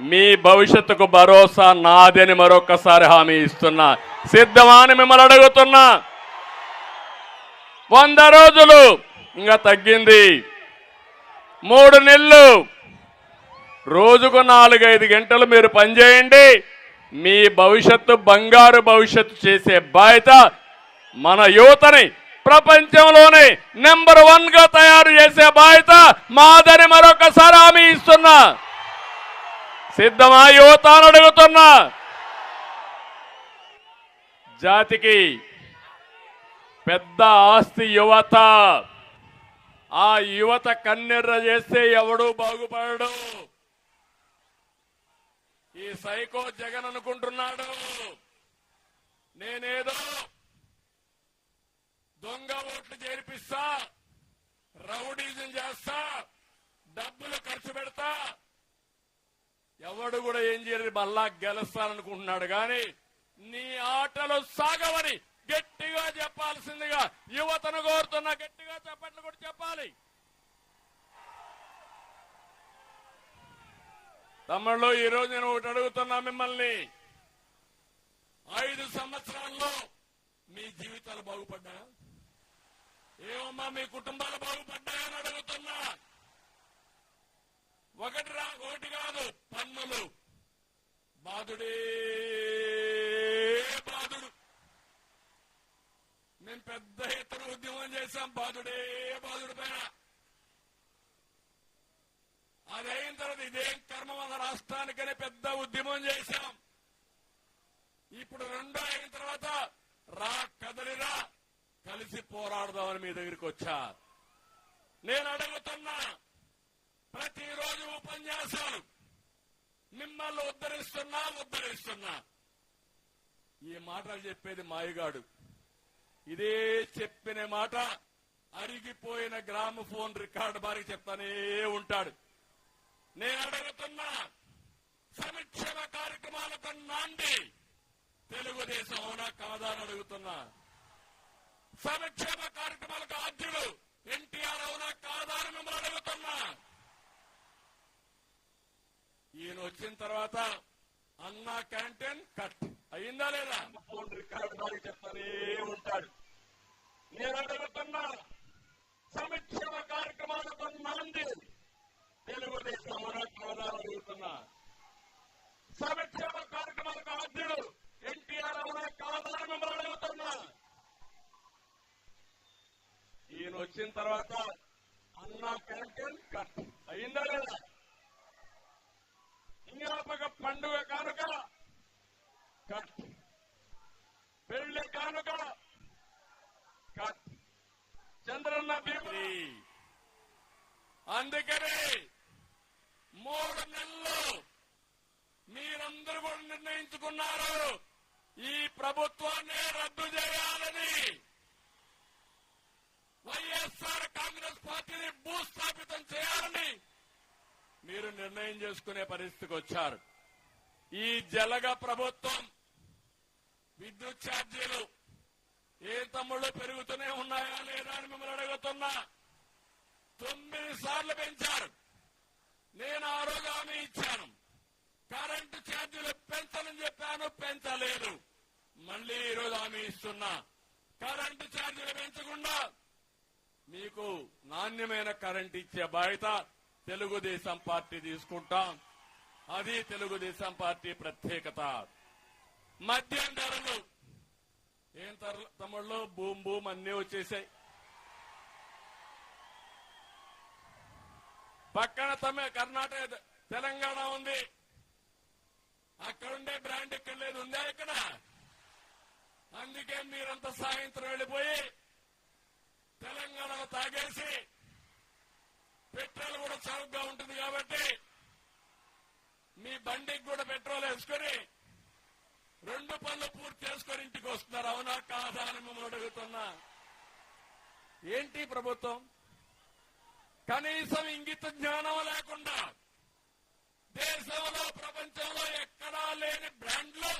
మీ భవిష్యత్తుకు భరోసా నాదని మరొకసారి హామీ ఇస్తున్నా. సిద్ధమాని మిమ్మల్ని అడుగుతున్నా. వంద రోజులు ఇంకా తగ్గింది. మూడు నెలలు. రోజుకు నాలుగైదు గంటలు మీరు పనిచేయండి. మీ భవిష్యత్తు బంగారు భవిష్యత్తు చేసే బాధ్యత మన యువతని ప్రపంచంలోనే నెంబర్ వన్గా తయారు చేసే బాధ్యత మాదని మరొకసారి హామీ ఇస్తున్నా. సిద్ధమా? యువత అని అడుగుతున్నా. జాతికి పెద్ద ఆస్తి యువత. ఆ యువత కన్నెర్ర చేస్తే ఎవడు బాగుపడడు. ఈ సైకో జగన్ అనుకుంటున్నాడు. నేనేదో దొంగ ఓట్లు చేర్పిస్తా. కూడా మళ్ళా గెలుస్తాననుకుంటున్నాడు కానీ నీ ఆటలు సాగవని గట్టిగా చెప్పాల్సిందిగా యువతను కోరుతున్నా గట్టిగా చెప్పట్లు కూడా చెప్పాలి. తమ్ముళ్ళు ఈ రోజు నేను ఒకటి అడుగుతున్నా మిమ్మల్ని. ఐదు సంవత్సరాల్లో మీ జీవితాలు బాగుపడ్డా ఏమమ్మా మీ కుటుంబాలు బాగుపడ్డాయని అని అడుగుతున్నా. ఒకటి రా ఒకటి కాదు. బాధుడే బాధుడు మేము పెద్ద ఎత్తున ఉద్యమం చేశాం బాధుడే బాధుడు పైన. అదైన తర్వాత ఇదేం కర్మ మన రాష్ట్రానికనే పెద్ద ఉద్యమం చేశాం. ఇప్పుడు రెండో అయిన తర్వాత రా కదలిరా కలిసి పోరాడదామని మీ దగ్గరికి వచ్చా. నేను అడుగుతున్నా ప్రతిరోజు ఉపన్యాసాలు మిమ్మల్ని ఉద్ధరిస్తున్నా ఉద్ధరిస్తున్నా. ఈ మాటలు చెప్పేది మాయగాడు. ఇదే చెప్పిన మాట అరిగిపోయిన గ్రామ ఫోన్ రికార్డు బారికి చెప్తానే ఉంటాడు. నేను అడుగుతున్నా సంక్షేమ కార్యక్రమాలకు నాంది తెలుగుదేశం అవునా కాదా అని అడుగుతున్నా. సంక్షేమ కార్యక్రమాలకు ఆద్యుడు ఎన్టీఆర్ అవునా కాదా అని మిమ్మల్ని అడుగుతున్నా ఈయన వచ్చిన తర్వాత అన్నా క్యాంటీన్ కట్ అయిందా లేదా? రికార్డు చెప్తానే ఉంటాడు. నేను అడుగుతున్నా సంక్షేమ కార్యక్రమాలకు నాంది తెలుగుదేశం అవునా అడుగుతున్నా సంక్షేమ కార్యక్రమాలకు ఆద్యుడు ఎన్టీఆర్ అవునా కాదా మిమ్మల్ని అడుగుతున్నా. ఈయన వచ్చిన తర్వాత అన్నా క్యాంటీన్ కట్ అయిందా లేదా? జ్ఞాపక పండుగ కానుక. పెళ్ళి కానుక. చంద్రన్న బీమీ అందుకని మూడు నెలలు మీరందరూ కూడా నిర్ణయించుకున్నారు. నిర్ణయం చేసుకునే పరిస్థితికి వచ్చారు. ఈ జలగ ప్రభుత్వం విద్యుత్ ఛార్జీలు ఏ తమ్ముళ్ళు పెరుగుతూనే ఉన్నాయా లేదా అని మిమ్మల్ని అడుగుతున్నా. తొమ్మిది సార్లు పెంచారు. నేను ఆ రోజు హామీ ఇచ్చాను. కరెంటు ఛార్జీలు పెంచనని చెప్పాను పెంచలేదు. మళ్ళీ ఈరోజు హామీ ఇస్తున్నా. కరెంటు ఛార్జీలు పెంచకుండా మీకు నాణ్యమైన కరెంట్ ఇచ్చే బాధ్యత తెలుగుదేశం పార్టీ తీసుకుంటాం. అది తెలుగుదేశం పార్టీ ప్రత్యేకత. మద్యం ధరలు. ఏం ధరలు తమ్ముళ్ళు? భూమ్ భూమ్ అన్నీ వచ్చేసాయి. పక్కన తమిళ కర్ణాటక తెలంగాణ ఉంది. అక్కడుండే బ్రాండ్ ఇక్కడ లేదు. ఉందా ఇక్కడ? అందుకే మీరంతా సాయంత్రం వెళ్ళిపోయి తెలంగాణలో తాగేసి చౌకగా ఉంటుంది కాబట్టి మీ బండికి కూడా పెట్రోల్ వేసుకొని రెండు పనులు పూర్తి చేసుకొని ఇంటికి వస్తున్నారు. అవునా కాదా అని మిమ్మల్ని అడుగుతున్నా. ఏంటి ప్రభుత్వం? కనీసం ఇంగిత జ్ఞానం లేకుండా దేశంలో ప్రపంచంలో ఎక్కడా లేని బ్రాండ్లు